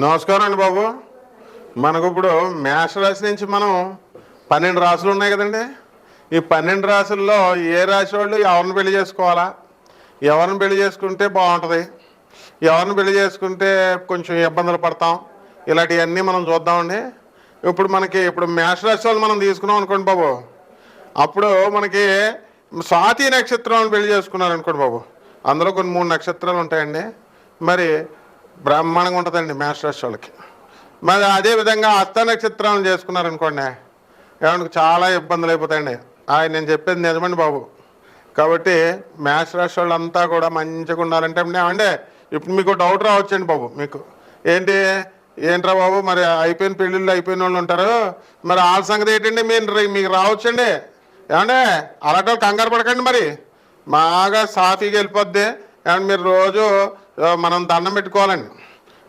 నమస్కారం అండి బాబు. మనకు ఇప్పుడు మేష రాశి నుంచి మనం పన్నెండు రాసులు ఉన్నాయి కదండి. ఈ పన్నెండు రాసుల్లో ఏ రాశి వాళ్ళు ఎవరిని పెళ్ళి చేసుకోవాలా? ఎవరిని పెళ్ళి చేసుకుంటే బాగుంటుంది? ఎవరిని పెళ్ళి చేసుకుంటే కొంచెం ఇబ్బందులు పడతాం? ఇలాంటివన్నీ మనం చూద్దామండి. ఇప్పుడు మనకి ఇప్పుడు మేషరాశి వాళ్ళు మనం తీసుకున్నాం అనుకోండి బాబు. అప్పుడు మనకి స్వాతి నక్షత్రం పెళ్ళి చేసుకున్నారు అనుకోండి బాబు. అందులో కొన్ని మూడు నక్షత్రాలు ఉంటాయండి. మరి బ్రహ్మాండంగా ఉంటుందండి మేషరాశి వాళ్ళకి. మరి అదే విధంగా నక్షత్రాలను చేసుకున్నారు అనుకోండి ఏమన్నా చాలా ఇబ్బందులు అయిపోతాయండి. ఆయన నేను చెప్పేది నిజమండి బాబు. కాబట్టి మేషరాశి వాళ్ళంతా కూడా మంచిగా ఉండాలంటే అంటే ఇప్పుడు మీకు డౌట్ రావచ్చండి బాబు మీకు. ఏంటి ఏంట్రా బాబు మరి అయిపోయిన పెళ్ళిళ్ళు అయిపోయిన వాళ్ళు ఉంటారు. మరి వాళ్ళ సంగతి ఏంటండి మీరు మీకు రావచ్చండి. ఏమంటే అలాంటి వాళ్ళు కంగారు పడకండి మరి. బాగా సాఫీగా వెళ్ళిపోద్ది. ఏమంటే మీరు రోజు మనం దండం పెట్టుకోవాలండి.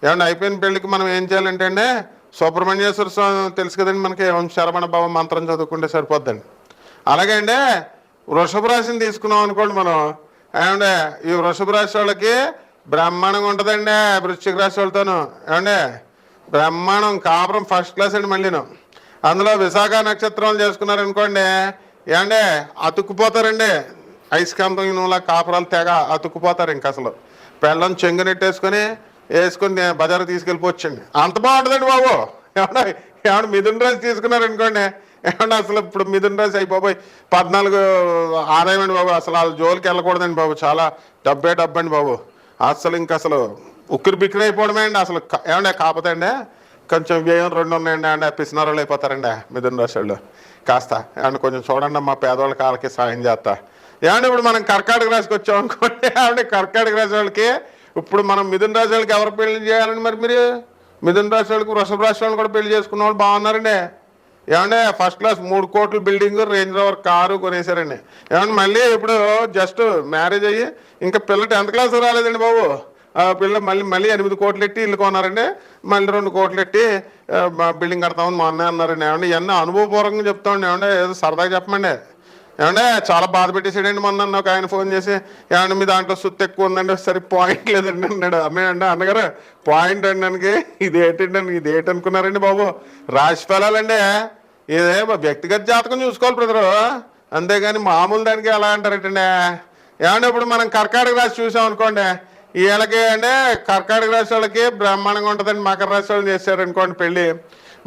ఏమంటే అయిపోయిన పెళ్ళికి మనం ఏం చేయాలంటే అండి సుబ్రహ్మణ్యేశ్వర స్వామి తెలుసు కదండి మనకి ఓం శరవణ భవ మంత్రం చదువుకుంటే సరిపోద్దండి. అలాగే అండి వృషభ రాశిని తీసుకున్నాం అనుకోండి మనం. ఏమంటే ఈ వృషభ రాశి వాళ్ళకి బ్రహ్మాండంగా ఉంటుందండి వృశ్చిక రాశి వాళ్ళతోనూ. ఏమండి బ్రహ్మాండం కాపురం ఫస్ట్ క్లాస్ అండి మళ్ళీను. అందులో విశాఖ నక్షత్రం చేసుకున్నారనుకోండి ఏమండి అతుక్కుపోతారండి. ఐస్కాంతం నూనె కాపురాలు తెగ అతుక్కుపోతారు ఇంక అసలు. పెళ్ళం చెంగు నెట్టేసుకొని బజారు తీసుకెళ్ళిపోవచ్చండి అంత బాగుంటుందండి బాబు. ఏమన్నా ఏమన్నా మిథున్ రాశి తీసుకున్నారనుకోండి. ఏమన్నా అసలు ఇప్పుడు మిథున్ రాశి అయిపోయి పద్నాలుగు ఆదాయం అండి బాబు. అసలు వాళ్ళ జోలికి వెళ్ళకూడదండి బాబు. చాలా డబ్బే డబ్బండి బాబు. అసలు ఇంక అసలు ఉక్కిరి బిక్కిరి అయిపోవడమే అండి. అసలు క- ఏమండి కాకపోతే అండి కొంచెం వ్యయం రెండు ఉన్నాయండి. అండి పిసినారోళ్ళు అయిపోతారండి మిథున రాశి వాళ్ళు. కాస్త అండ్ కొంచెం చూడండి మా పేదవాళ్ళ కాళ్ళకి సాయం చేస్తా. ఏమంటే ఇప్పుడు మనం కర్కాటక రాశికి వచ్చాం అనుకోండి ఏమంటే కర్కాటక రాశి వాళ్ళకి ఇప్పుడు మనం మిథున రాశి వాళ్ళకి ఎవరు పెళ్ళి చేయాలండి మరి మీరు? మిథున రాశి వాళ్ళకి వృషభ రాశి వాళ్ళు కూడా పెళ్ళి చేసుకున్న వాళ్ళు బాగున్నారండి. ఏమంటే ఫస్ట్ క్లాస్ మూడు కోట్ల బిల్డింగ్ రేంజ్ రోవర్ కారు కొనేసారండి ఏమంటే మళ్ళీ ఇప్పుడు జస్ట్ మ్యారేజ్ అయ్యి ఇంకా పిల్ల టెన్త్ క్లాస్ రాలేదండి బాబు. ఆ పిల్ల మళ్ళీ మళ్ళీ ఎనిమిది కోట్లు ఎట్టి ఇల్లు కొన్నారండి. మళ్ళీ రెండు కోట్లు ఎట్టి బిల్డింగ్ కడతామని మా అన్నయ్య అన్నారండి. ఏమంటే ఇవన్నీ అనుభవపూర్వకంగా చెప్తామండి. ఏమంటే ఏదో సరదాగా చెప్పమండి. ఏమంటే చాలా బాధ పెట్టేసాడండి మొన్న నన్ను. ఒక ఆయన ఫోన్ చేసి ఏమంటే మీ దాంట్లో సుత్తి ఎక్కువ ఉందండి సరే పాయింట్ లేదండి అన్నాడు. అమ్మాయి అన్నగారు పాయింట్ అండి దానికి ఇది ఏంటండి ఇది ఏంటనుకున్నారండి బాబు? రాశి ఫలాలండి ఇదే వ్యక్తిగత జాతకం చూసుకోవాలి బ్రదరు. అంతేగాని మామూలు దానికి ఎలా అంటారటండి? ఏమంటే ఇప్పుడు మనం కర్కాటక రాశి చూసాం అనుకోండి వీళ్ళకి అంటే కర్కాటక రాశి వాళ్ళకి బ్రహ్మాండంగా ఉంటుందండి. మకర రాశి వాళ్ళు చేశారనుకోండి పెళ్ళి.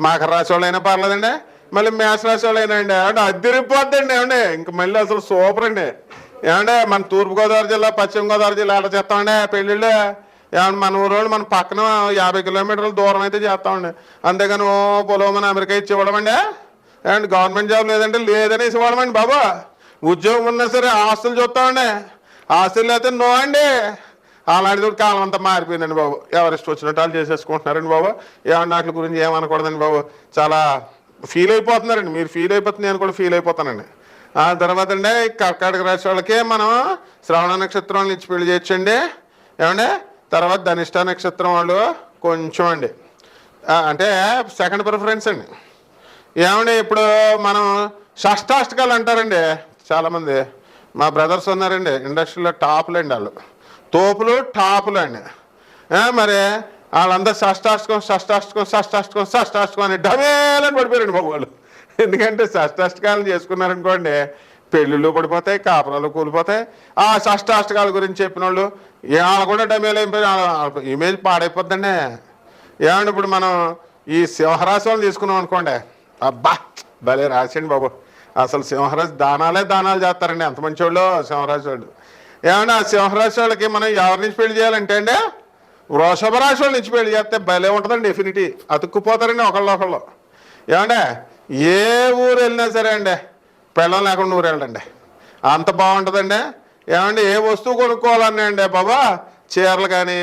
మకర రాశి వాళ్ళు అయినా పర్లేదండి. మళ్ళీ మేష రాశి వాళ్ళు అయినా ఏమంటే అద్దరిపోద్దండి ఏమండి? ఇంక మళ్ళీ అసలు సూపర్ అండి. ఏమంటే మన తూర్పుగోదావరి జిల్లా పశ్చిమ గోదావరి జిల్లా ఎలా చేస్తామండి? పెళ్ళిళ్ళు. ఏమన్నా మన ఊరోళ్ళు మన పక్కన యాభై కిలోమీటర్ల దూరం అయితే చేస్తామండి. అంతేగాని ఓ పొలం మన అమెరికా ఇచ్చి ఇవ్వడమండి. అండ్ గవర్నమెంట్ జాబ్ లేదంటే లేదనేసి ఇవ్వడమండి బాబా. ఉద్యోగం ఉన్నా సరే ఆస్తులు చూస్తామండి. ఆస్తులు అయితే నో అండి. అలాంటిది కాలం అంతా మారిపోయిందండి బాబు. ఎవరిస్ట్ వచ్చినట్టు వాళ్ళు చేసేసుకుంటున్నారండి బాబు. ఏమన్నా వాటి గురించి ఏమనకూడదండి బాబు. చాలా ఫీల్ అయిపోతున్నారండి. మీరు ఫీల్ అయిపోతుంది నేను కూడా ఫీల్ అయిపోతానండి. ఆ తర్వాత అండి కర్కాటక రాశి వాళ్ళకి మనం శ్రవణ నక్షత్రం ఇచ్చి పెళ్ళి చేయొచ్చండి. ఏమండి? తర్వాత ధనిష్ట నక్షత్రం వాళ్ళు కొంచెం అండి. అంటే సెకండ్ ప్రిఫరెన్స్ అండి. ఏమండి? ఇప్పుడు మనం షష్టాష్టకాలు అంటారండి చాలామంది. మా బ్రదర్స్ ఉన్నారండి. ఇండస్ట్రీలో టాపులు అండి వాళ్ళు. తోపులు టాపులు అండి. మరి వాళ్ళందరూ షష్టాష్టకం షష్టాష్టకం షష్టాష్టకం షష్టాష్టకం అని డబేలని పడిపోయారండి బాబు వాళ్ళు ఎందుకంటే షష్టాష్టకాలను చేసుకున్నారనుకోండి పెళ్ళిళ్ళు పడిపోతాయి కాపురాలు కూలిపోతాయి. ఆ షష్టాష్టకాల గురించి చెప్పిన వాళ్ళు వాళ్ళు కూడా డమేలు అయిపోయి ఇమేజ్ పాడైపోద్దండి. ఏమంటే ఇప్పుడు మనం ఈ సింహరాశి వాళ్ళని తీసుకున్నాం అనుకోండి అబ్బా భలే రాసండి బాబు. అసలు సింహరాశి దానాలే దానాలు చేస్తారండి ఎంత మంచి వాళ్ళు సింహరాశి వాళ్ళు. ఏమన్నా ఆ సింహరాశి వాళ్ళకి మనం ఎవరి నుంచి పెళ్ళి చేయాలంటే అండి వృషభ రాశి నుంచి పెళ్ళి చేస్తే భలే ఉంటుందండి డెఫినిటీ అతుక్కుపోతారండి ఒకళ్ళు ఒకళ్ళు. ఏమంటే ఏ ఊరు వెళ్ళినా సరే అండి పెళ్ళం లేకుండా ఊరు వెళ్ళండి అంత బాగుంటుందండి. ఏమండి? ఏ వస్తువు కొనుక్కోవాలన్నాయండి బాబా? చీరలు కానీ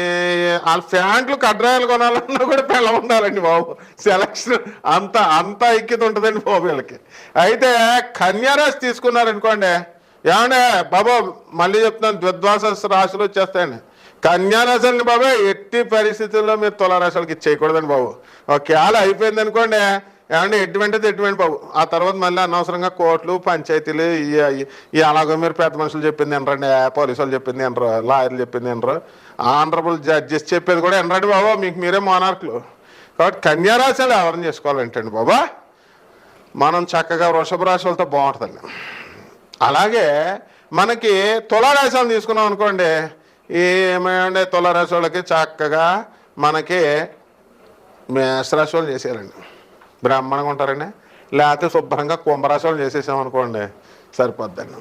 వాళ్ళ ప్యాంట్లు కడ్రాయలు కొనాలన్నా కూడా పిల్ల ఉండాలండి బాబు. సెలక్షన్ అంత అంత ఐక్యత ఉంటుందండి బాబు వీళ్ళకి. అయితే కన్యారాశి తీసుకున్నారనుకోండి ఏమంటే బాబా మళ్ళీ చెప్తున్నాను ద్విద్వాస రాశులు వచ్చేస్తాయండి. కన్యారాశులని బాబు ఎట్టి పరిస్థితుల్లో మీరు తులారాశులకి ఇచ్చేయకూడదండి బాబు. ఒకవేళ అయిపోయింది అనుకోండి ఏమంటే ఎటువంటిది ఎటువంటి బాబు. ఆ తర్వాత మళ్ళీ అనవసరంగా కోర్టులు పంచాయతీలు ఈ- అలాగో మీరు పెద్ద మనుషులు చెప్పింది ఎనరండి పోలీసు వాళ్ళు చెప్పింది ఎనరు లాయర్లు చెప్పింది ఎనరు ఆనరబుల్ జడ్జెస్ చెప్పేది కూడా ఎనరండి బాబు మీకు మీరే మోనార్కులు. కాబట్టి కన్యారాశులు ఎవరిని చేసుకోవాలంటండి బాబా మనం చక్కగా వృషభ రాశులతో బాగుంటుందండి. అలాగే మనకి తులారాశులను తీసుకున్నాం అనుకోండి ఏమంటే తులారాశి చక్కగా మనకి మేషరాశి చేసేయాలండి బ్రాహ్మణంగా ఉంటారండి. లేకపోతే శుభ్రంగా కుంభరాశి చేసేసామనుకోండి సరిపోద్దండి.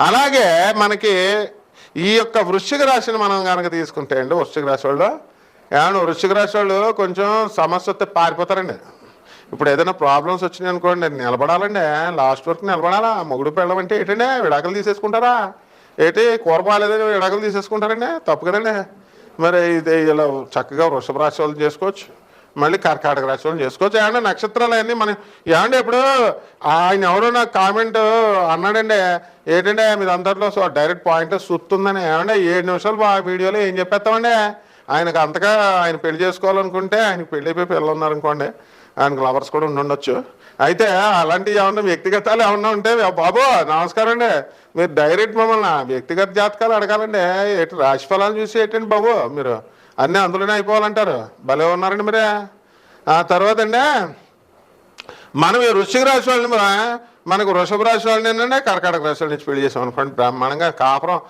అలాగే మనకి ఈ యొక్క వృశ్చిక రాశిని మనం కనుక తీసుకుంటే అండి వృశ్చిక రాశి వాళ్ళు ఏమన్నా వృశ్చిక రాశి వాళ్ళు కొంచెం సమస్య వస్తే పారిపోతారండి. ఇప్పుడు ఏదైనా ప్రాబ్లమ్స్ వచ్చినాయి అనుకోండి నిలబడాలండి. లాస్ట్ వరకు నిలబడాలా? మొగుడు పెళ్ళమంటే ఏంటండి? విడాకులు తీసేసుకుంటారా? ఏంటి కూర బాగాలేదని విడాకులు తీసేసుకుంటారండి? తప్పు కదండి. మరి ఇది ఇలా చక్కగా వృషభ రాశి వాళ్ళు చేసుకోవచ్చు. మళ్ళీ కర్కాటక రాశి వాళ్ళు చేసుకోవచ్చు. ఏమంటే నక్షత్రాలు అన్నీ మనం ఏమంటే ఇప్పుడు ఆయన ఎవరో నాకు కామెంట్ అన్నాడండి. ఏంటంటే మీరు అందరిలో సో డైరెక్ట్ పాయింట్ సుత్తుందని. ఏమంటే ఏడు నిమిషాలు ఆ వీడియోలో ఏం చెప్పేస్తామండి? ఆయనకు అంతగా ఆయన పెళ్ళి చేసుకోవాలనుకుంటే ఆయనకు పెళ్ళి అయిపోయి పిల్లలు ఉన్నారనుకోండి. ఆయనకు లవర్స్ కూడా ఉండి ఉండొచ్చు అయితే అలాంటివి ఏమన్నా వ్యక్తిగతాలు ఏమన్నా ఉంటే బాబు నమస్కారం అండి. మీరు డైరెక్ట్ మమ్మల్ని వ్యక్తిగత జాతకాలు అడగాలండి. ఎటు రాశి ఫలాలు చూసి ఏంటండి బాబు మీరు. అన్నీ అందులోనే అయిపోవాలంటారు. భలే ఉన్నారండి మీరే. ఆ తర్వాత అండి మనం ఈ వృశ్చిక రాశి వాళ్ళని మనకు వృషభ రాశి వాళ్ళని ఏంటంటే కర్కాటక రాశి వాళ్ళ నుంచి పెళ్ళి చేసాం అనుకోండి బ్రహ్మాండంగా కాపురం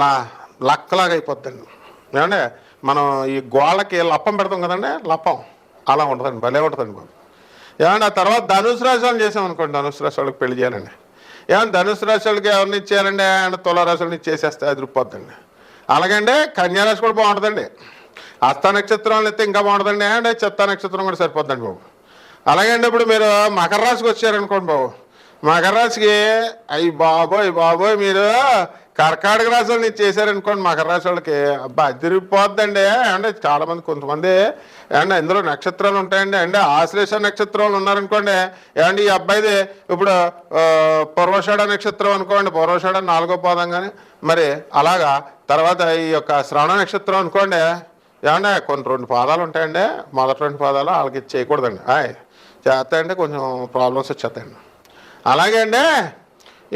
లా లక్కలాగా అయిపోద్దండి. ఏమంటే మనం ఈ గోళ్ళకి లప్పం పెడతాం కదండి లప్పం. అలా ఉంటుందండి భలే ఉంటుందండి బాబు. ఏమన్నా తర్వాత ధనుసు రాశి వాళ్ళని చేసాం అనుకోండి ధనుసు రాశి వాళ్ళకి పెళ్ళి చేయాలండి. ఏమన్నా ధనుసు రాశి వాళ్ళకి ఎవరిని ఇచ్చేయాలండి? ఆయన తుల వాళ్ళని ఇచ్చేసేస్తే అది రుప్పొద్దండి అలాగండి కన్యారాశి కూడా బాగుంటుందండి. హస్త నక్షత్రం అయితే ఇంకా బాగుంటుందండి. అంటే చెత్త నక్షత్రం కూడా సరిపోద్దండి బాబు. అలాగండి ఇప్పుడు మీరు మకర రాశికి వచ్చారనుకోండి బాబు. మకర రాశికి అయ్యి బాబోయ్ బాబోయ్ మీరు కర్కాటక రాశి వాళ్ళని చేశారనుకోండి మకర రాశి వాళ్ళకి అబ్బా తిరిగిపోద్దండి. అంటే చాలా మంది కొంతమంది ఏమంటే ఇందులో నక్షత్రాలు ఉంటాయండి. అంటే ఆశ్లేష నక్షత్రాలు ఉన్నారనుకోండి ఏమండి ఈ అబ్బాయిది ఇప్పుడు పూర్వషాఢ నక్షత్రం అనుకోండి పూర్వషాఢ నాలుగో పాదం కానీ మరి అలాగా తర్వాత ఈ యొక్క శ్రవణ నక్షత్రం అనుకోండి ఏమంటే కొన్ని రెండు పాదాలు ఉంటాయండి మొదటి రెండు పాదాలు వాళ్ళకి చేయకూడదండి ఆయ్ చేస్తాయంటే కొంచెం ప్రాబ్లమ్స్ వచ్చేస్తాయండి. అలాగే అండి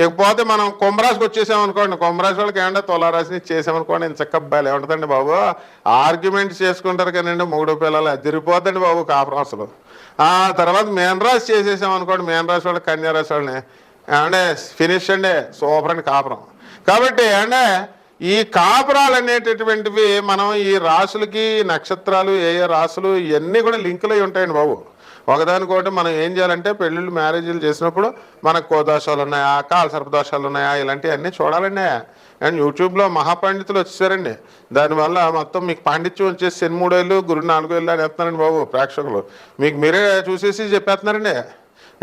ఇకపోతే మనం కుంభరాశికి వచ్చేసామనుకోండి కుంభరాశి వాళ్ళకి ఏమంటే తులారాశిని చేసామనుకోండి ఇంత చక్క భలే ఉంటుందండి బాబు. ఆర్గ్యుమెంట్స్ చేసుకుంటారు కానండి మూడు పిల్లలు అదిరిపోద్దండి బాబు కాపురం అసలు. ఆ తర్వాత మేనరాశి చేసేసామనుకోండి మేనరాశి అనుకోండి కన్యారాశి వాళ్ళని. ఏమంటే ఫినిష్ అండి సూపర్ అండి కాపురం. కాబట్టి అంటే ఈ కాపురాలు అనేటటువంటివి మనం ఈ రాసులకి నక్షత్రాలు ఏ ఏ రాసులు ఇవన్నీ కూడా లింకులు అయి ఉంటాయండి బాబు. ఒకదానికోటి మనం ఏం చేయాలంటే పెళ్ళిళ్ళు మ్యారేజీలు చేసినప్పుడు మనకు కోదోషాలు ఉన్నాయా కాల సర్పదోషాలు ఉన్నాయా ఇలాంటివన్నీ చూడాలండి. అండ్ యూట్యూబ్లో మహాపండితులు వచ్చేసారండి. దానివల్ల మొత్తం మీకు పాండిత్యం వచ్చేసి ఎన్ని మూడేళ్ళు గురు నాలుగేళ్ళు అని చెప్తున్నారండి బాబు ప్రేక్షకులు. మీకు మీరే చూసేసి చెప్పేస్తున్నారండి.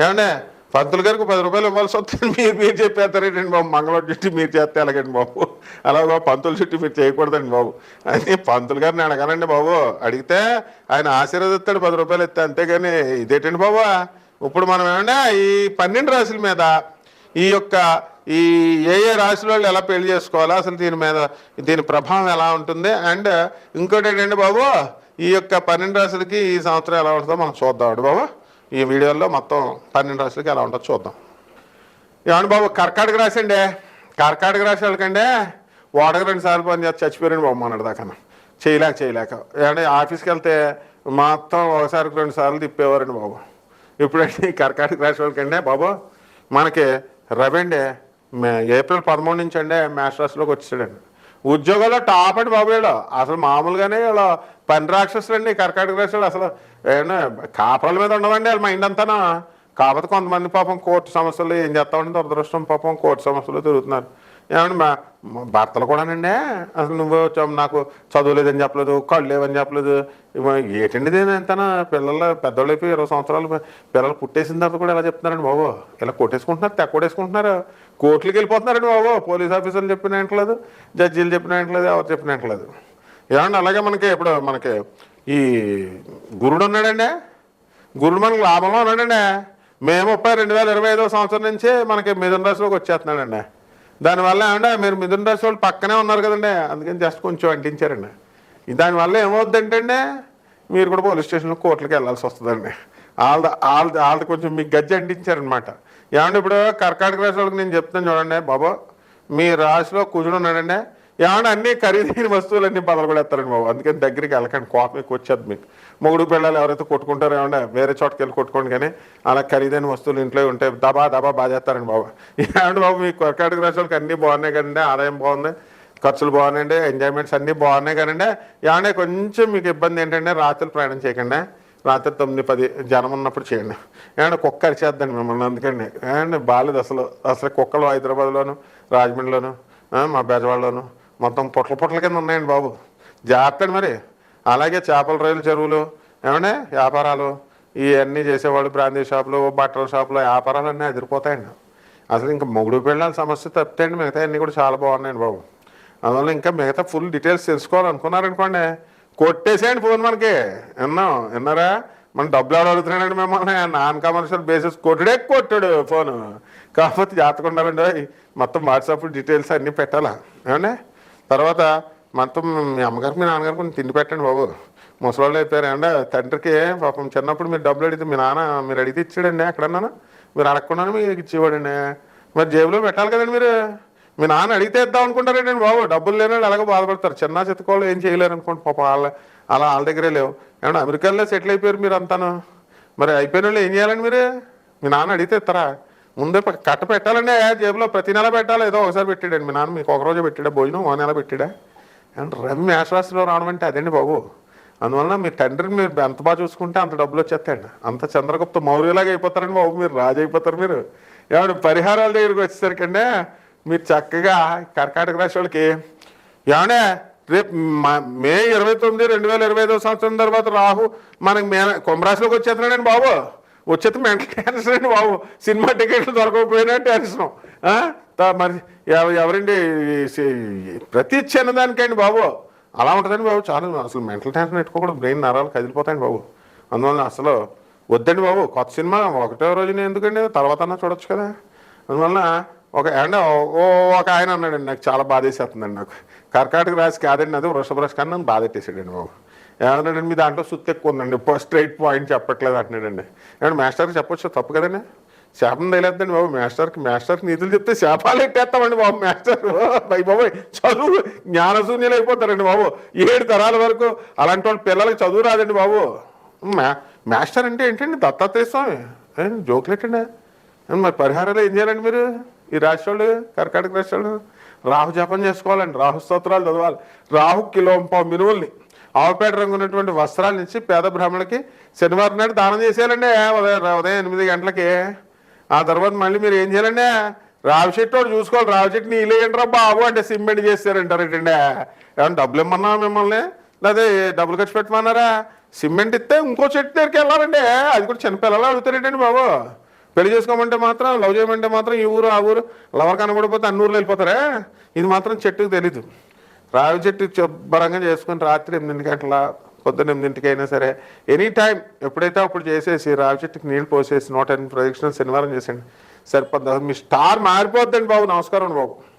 ఏమండే? పంతులు గారికి పది రూపాయలు ఇవ్వాల్సి వస్తుంది. మీరు మీరు చెప్పేస్తారేంటండి బాబు. మంగళవారం చుట్టి మీరు చేస్తే ఎలాగండి బాబు? అలాగే పంతుల చుట్టి మీరు చేయకూడదండి బాబు. అని పంతులు గారిని అడగాలండి బాబు. అడిగితే ఆయన ఆశీర్వదిస్తాడు పది రూపాయలు ఇస్తే అంతేగాని ఇదేంటండి బాబు? ఇప్పుడు మనం ఏమంటే ఈ పన్నెండు రాశుల మీద ఈ యొక్క ఈ ఏ ఏ రాశుల వాళ్ళు ఎలా పెళ్ళి చేసుకోవాలా అసలు దీని మీద దీని ప్రభావం ఎలా ఉంటుంది? అండ్ ఇంకోటి ఏంటంటే బాబు? ఈ యొక్క పన్నెండు రాశులకి ఈ సంవత్సరం ఎలా ఉంటుందో మనం చూద్దాం బాబు. ఈ వీడియోలో మొత్తం పన్నెండు రాశులకి ఎలా ఉంటుందో చూద్దాం. ఏమండి బాబు కర్కాటక రాశి అండి. కర్కాటక రాశి వాళ్ళకంటే వాడక రెండు సార్లు పని చేస్తే చచ్చిపోయారండి బాబు మొన్నటి దాకా చేయలేక చేయలేక. ఏమంటే ఆఫీస్కి వెళ్తే మొత్తం ఒకసారి రెండు సార్లు తిప్పేవారండి బాబు. ఇప్పుడంటే ఈ కర్కాటక రాశి వాళ్ళకంటే బాబు మనకి రవి అండి మే- ఏప్రిల్ పదమూడు నుంచి అండి మేష రాశిలోకి వచ్చాడండి ఉద్యోగాల్లో టాప్ అండి బాబు వీళ్ళు అసలు మామూలుగానే వీళ్ళు పని రాక్షసులండి కర్కాటక రాశులు అసలు. ఏమన్నా కాపురాల మీద ఉండవండి వాళ్ళ మైండ్ అంతానా? కాకపోతే కొంతమంది పాపం కోర్టు సమస్యలు ఏం చేస్తామంటే దురదృష్టం పాపం కోర్టు సమస్యలు తిరుగుతున్నారు. ఏమంటే మా భర్తలు కూడానండి. అసలు నువ్వు నాకు నాకు చదువులేదని చెప్పలేదు కళ్ళు లేవని చెప్పలేదు. ఏటండి ఏంటండి ఎంతనా పిల్లలు పెద్దోళ్ళు అయిపోయి ఇరవై సంవత్సరాలు పిల్లలు పుట్టేసిన తర్వాత కూడా ఇలా చెప్తున్నారండి బాబు? ఇలా కొట్టేసుకుంటున్నారు తెగ కొట్టేసుకుంటున్నారు కోర్టులకు వెళ్ళిపోతున్నారండి బాబు. పోలీస్ ఆఫీసర్లు చెప్పిన ఏంటలేదు జడ్జీలు చెప్పిన ఏంటలేదు ఎవరు చెప్పిన ఏంటలేదు ఏమండి అలాగే మనకి ఇప్పుడు మనకి ఈ గురుడు ఉన్నాడండి. గురుడు మనకు లాభంలో ఉన్నాడండి. మేము ముప్పై రెండు వేల ఇరవై ఐదో సంవత్సరం నుంచి మనకి మిథున రాశిలోకి వచ్చేస్తున్నాడండి. దానివల్ల ఏమంటే మీరు మిథున రాశి వాళ్ళు పక్కనే ఉన్నారు కదండి. అందుకని జస్ట్ కొంచెం అంటించారండి. దానివల్ల ఏమవుద్దంటే అండి మీరు కూడా పోలీస్ స్టేషన్లో కోర్టులకు వెళ్ళాల్సి వస్తుందండి. వాళ్ళ వాళ్ళ వాళ్ళది కొంచెం మీకు గజ్జి అంటించారనమాట ఏమంటే ఇప్పుడు కర్కాటక రాశి వాళ్ళకి నేను చెప్తాను చూడండి బాబు. మీ రాశిలో కుజుడు ఉన్నాడండి. ఏమన్నా అన్ని ఖరీదైన వస్తువులన్నీ బదలు కూడా ఎత్తారండి బాబు. అందుకని దగ్గరికి వెళ్ళకండి. కోపం ఎక్కువ వచ్చేది మీకు. మొగుడు పిల్లలు ఎవరైతే కొట్టుకుంటారో ఏమన్నా వేరే చోటకి వెళ్ళి కొట్టుకోండి కానీ అలా ఖరీదైన వస్తువులు ఇంట్లో ఉంటే దబా దబా బాధేస్తారండి బాబు. ఏమంటే బాబు మీ కర్కాటక రాష్ట్రాలకు అన్నీ బాగున్నాయి కదండి ఆదాయం బాగుంది ఖర్చులు బాగున్నాయండి ఎంజాయ్మెంట్స్ అన్నీ బాగున్నాయి కదండి. ఏమన్నా కొంచెం మీకు ఇబ్బంది ఏంటంటే రాత్రులు ప్రయాణం చేయకండి. రాత్రి తొమ్మిది పది జనం ఉన్నప్పుడు చేయండి. ఏమంటే కుక్క అరిచేద్దండి మిమ్మల్ని అందుకండి ఏమండి బాగాలేదు అసలు. అసలు కుక్కలు హైదరాబాద్లోను రాజమండ్రిలోను మా బెజవాడలోను మొత్తం పుట్ల పొట్ల కింద ఉన్నాయండి బాబు. జాగ్రత్త అండి మరి. అలాగే చేపల రొయ్యలు చెరువులు ఏమంటే వ్యాపారాలు ఇవన్నీ చేసేవాళ్ళు బ్రాందీ షాపులు బట్టల షాపులు వ్యాపారాలు అన్నీ అదిరిపోతాయండి. అసలు ఇంకా మొగుడు పెళ్ళాల సమస్య తప్పితేండి మిగతా అన్నీ కూడా చాలా బాగున్నాయండి బాబు. అందువల్ల ఇంకా మిగతా ఫుల్ డీటెయిల్స్ తెలుసుకోవాలనుకున్నారనుకోండి కొట్టేసేయండి ఫోన్ మనకి. విన్నాం? విన్నారా? మన డబ్బులు ఎవరు అడుగుతున్నాడండి మిమ్మల్ని? నాన్ కమర్షియల్ బేసిస్ కొట్టుడే కొట్టాడు ఫోన్. కాకపోతే జాగ్రత్తగా ఉండాలండి మొత్తం వాట్సాప్ డీటెయిల్స్ అన్నీ పెట్టాలా? ఏమండి? తర్వాత మొత్తం మీ అమ్మగారికి మీ నాన్నగారికి కొంచెం తిండి పెట్టండి బాబు. ముసలోళ్ళు అయిపోయారు. ఏమంటే తండ్రికి పాపం చిన్నప్పుడు మీరు డబ్బులు అడిగితే మీ నాన్న మీరు అడిగితే ఇచ్చాడండి ఎక్కడన్నా మీరు అడగకుండానే మీకు ఇచ్చేవాడండి మరి జేబులో పెట్టాలి కదండి మీరు. మీ నాన్న అడిగితే ఇద్దాం అనుకుంటారండి బాబు. డబ్బులు లేని అలాగే బాధపడతారు. చిన్న చిత్తకోళ్ళు ఏం చేయలేరు అనుకోండి. పాపం వాళ్ళ అలా వాళ్ళ దగ్గరే లేవు. ఏమన్నా అమెరికాలో సెటిల్ అయిపోయారు మీరు అంతాను. మరి అయిపోయిన వాళ్ళు ఏం చేయాలండి మీరు? మీ నాన్న అడిగితే ఇస్తారా? ముందే కట్ట పెట్టాలండి జేబులో ప్రతి నెల పెట్టాలి. ఏదో ఒకసారి పెట్టాడండి. మీ నాన్న మీకు ఒకరోజు పెట్టాడా? భోజనం ఒక నెల పెట్టాడా? అండ్ రవి మేషరాశిలో రావడం అంటే అదండి బాబు? అందువల్ల మీ తండ్రిని మీరు ఎంత బాగా చూసుకుంటే అంత డబ్బులు వచ్చేస్తాయండి. అంత చంద్రగుప్త మౌర్యలాగా అయిపోతారండి బాబు మీరు రాజు అయిపోతారు మీరు. ఏమంటే పరిహారాల దగ్గరికి వచ్చేసరికంటే మీరు చక్కగా కర్కాటక రాశి వాళ్ళకి ఏమంటే రేపు మే ఇరవై తొమ్మిది రెండు వేల ఇరవై ఐదో సంవత్సరం తర్వాత రాహు మనకి మే కుంభరాశిలోకి వచ్చేస్తున్నాడండి బాబు. వచ్చేది మెంటల్ టెన్షన్ అండి బాబు. సినిమా టికెట్లు దొరకకపోయినా టెన్షన్. మరి ఎవరండి ప్రతి చిన్న ప్రతి చిన్నదానికండి బాబు. అలా ఉంటుందండి బాబు చాలా. అసలు మెంటల్ టెన్షన్ పెట్టుకోకూడదు. బ్రెయిన్ నరాలు కదిలిపోతాయండి బాబు. అందువల్ల అసలు వద్దండి బాబు. కొత్త సినిమా ఒకటో రోజున ఎందుకండి? తర్వాత చూడొచ్చు కదా. అందువలన ఒక అంటే ఓ ఒక ఆయన అన్నాడండి. నాకు చాలా బాధేసేస్తుందండి నాకు. కర్కాటక రాశి కాదండి అది. వృషభ రాశి కానీ నన్ను బాధెట్టేసాడండి బాబు. ఏమన్నాడండి? మీ దాంట్లో సుత్తి ఎక్కువ ఉందండి. స్ట్రైట్ పాయింట్ చెప్పట్లేదు అంటున్నాడండి. ఏమన్నా మాస్టర్కి చెప్పొచ్చు? తప్పు కదండి. శాపం తగిలేద్దండి బాబు. మాస్టర్కి మాస్టర్కి నీతులు చెప్తే శాపాలు ఎట్టేస్తామండి బాబు మాస్టర్. బై బాబాయ్. చదువు జ్ఞానశూన్యులు అయిపోతారండి బాబు. ఏడు తరాల వరకు అలాంటి వాళ్ళ పిల్లలకి చదువు రాదండి బాబు. మా మాస్టర్ అంటే ఏంటండి? దత్తాత్రేయ స్వామి. ఏం జోకులేటండి మరి పరిహారాలు ఏం చేయాలండి మీరు? ఈ రాశి వాళ్ళు కర్కాటక రాశి వాళ్ళు రాహు జపం చేసుకోవాలండి. రాహు స్తోత్రాలు చదవాలి. రాహు కిలోంపా మినువుల్ని ఆవుపేట రంగు ఉన్నటువంటి వస్త్రాలు ఇచ్చి పేద బ్రాహ్మణులకి శనివారం నాడు దానం చేసేయాలండి. ఉదయం ఉదయం ఎనిమిది గంటలకి. ఆ తర్వాత మళ్ళీ మీరు ఏం చేయాలండి? రావి చెట్టు వాడు చూసుకోవాలి. రావి చెట్టు నీళ్ళు ఏంట్రా బాబు అంటే సిమెంట్ చేస్తారంటారేంటండి ఏమన్నా డబ్బులు ఇమ్మన్నా మిమ్మల్ని? లేదా డబ్బులు ఖర్చు పెట్టమన్నారా? సిమెంట్ ఇస్తే ఇంకో చెట్టు దగ్గరికి వెళ్ళాలండి. అది కూడా చిన్నపిల్లలు అడుగుతారేంటండి బాబు? పెళ్ళి చేసుకోమంటే మాత్రం లవ్ చేయమంటే మాత్రం ఈ ఊరు ఆ ఊరు లవర్ కనబడిపోతే అన్ని ఊర్లు వెళ్ళిపోతారా? ఇది మాత్రం చెట్టుకు తెలీదు. రావి చెట్టు శుభ్రంగా చేసుకుని రాత్రి ఎనిమిది గంటల పొద్దున్న ఎనిమిదింటికి అయినా సరే ఎనీ టైం ఎప్పుడైతే అప్పుడు చేసేసి రావి చెట్టుకి నీళ్ళు పోసేసి నూట ఎనిమిది ప్రదక్షిణలు శనివారం చేసేయండి. సరిపోద్ది. మీ స్టార్ మారిపోద్దండి బాబు. నమస్కారం బాబు.